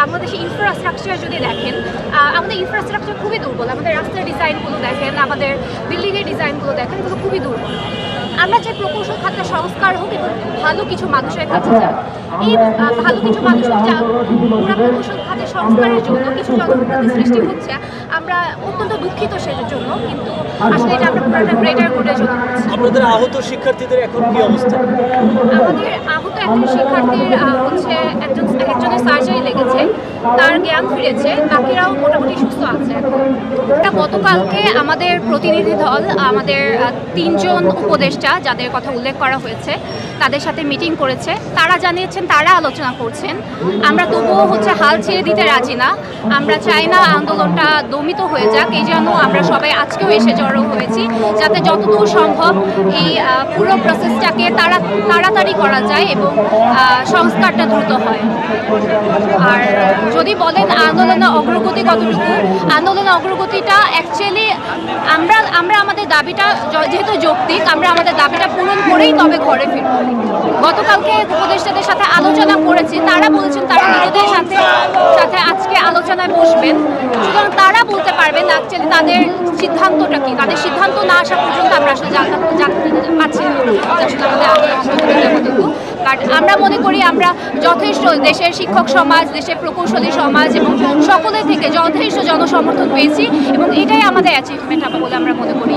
বাংলাদেশে ইনফ্রাস্ট্রাকচার যদি দেখেন আমাদের ইনফ্রাস্ট্রাকচার খুবই দুর্বল। আমাদের রাস্তার ডিজাইনগুলো দেখেন আমাদের বিল্ডিংয়ের ডিজাইনগুলো দেখেন এগুলো খুবই দুর্বল। আমরা চাই প্রকৌশল খাতে সংস্কার হোক এবং ভালো কিছু মানুষের কাছে যাক এই ভালো কিছু মানুষের যা পুরা প্রকৌশল খাতে সংস্কারের জন্য কিছু জনপ্রতি সৃষ্টি হচ্ছে। আমরা অত্যন্ত দুঃখিত কিন্তু আসলে এটা আমরা পুরোটা গ্রেটার গুডের জন্য আপনাদের আহত শিক্ষার্থীদের এখন কি অবস্থা? আমাদের আহত একজন শিক্ষার্থীর হচ্ছে একজন একজনের সার্জারি লেগেছে তার জ্ঞান ফিরেছে বাকিরাও মোটামুটি সুস্থ আছে এটা গতকালকে আমাদের প্রতিনিধি দল আমাদের তিনজন উপদেষ্টা যাদের কথা উল্লেখ করা হয়েছে তাদের সাথে মিটিং করেছে। তারা জানিয়েছেন তারা আলোচনা করছেন। আমরা তবুও হচ্ছে হাল ছেড়ে দিতে রাজি না। আমরা চাই না আন্দোলনটা দমিত হয়ে যাক। এই জন্য আমরা সবাই আজকেও এসে জড়ো হয়েছি। যাতে যতদূর সম্ভব এই পুরো প্রসেসটাকে তাড়া, তাড়াতাড়ি করা যায় এবং সংস্কারটা দ্রুত হয়। আর যদি বলেন আন্দোলনের অগ্রগতি কতটুকু আন্দোলনের অগ্রগতিটা অ্যাকচুয়ালি আমরা আমরা আমাদের দাবিটা যেহেতু যৌক্তিক, আমরা আমাদের দাবিটা পূরণ করেই তবে ঘরে ফিরব। গতকালকে উপদেষ্টাদের সাথে আলোচনা করেছি। তারা বলছেন তারা নিজেদের সাথে সাথে আজকে আলোচনায় বসবেন। সুতরাং তারা অ্যাকচুয়ালি তাদের সিদ্ধান্তটা কি? তাদের সিদ্ধান্ত না আসা পর্যন্ত আমরা আসলে জানতে পারছি না। আমাদের কতটুকু বাট আমরা মনে করি আমরা যথেষ্ট দেশের শিক্ষক সমাজ, দেশের প্রকৌশলী সমাজ এবং সকলের থেকে যথেষ্ট জনসমর্থন পেয়েছি এবং এটাই আমাদের অ্যাচিভমেন্ট হবে বলে আমরা মনে করি।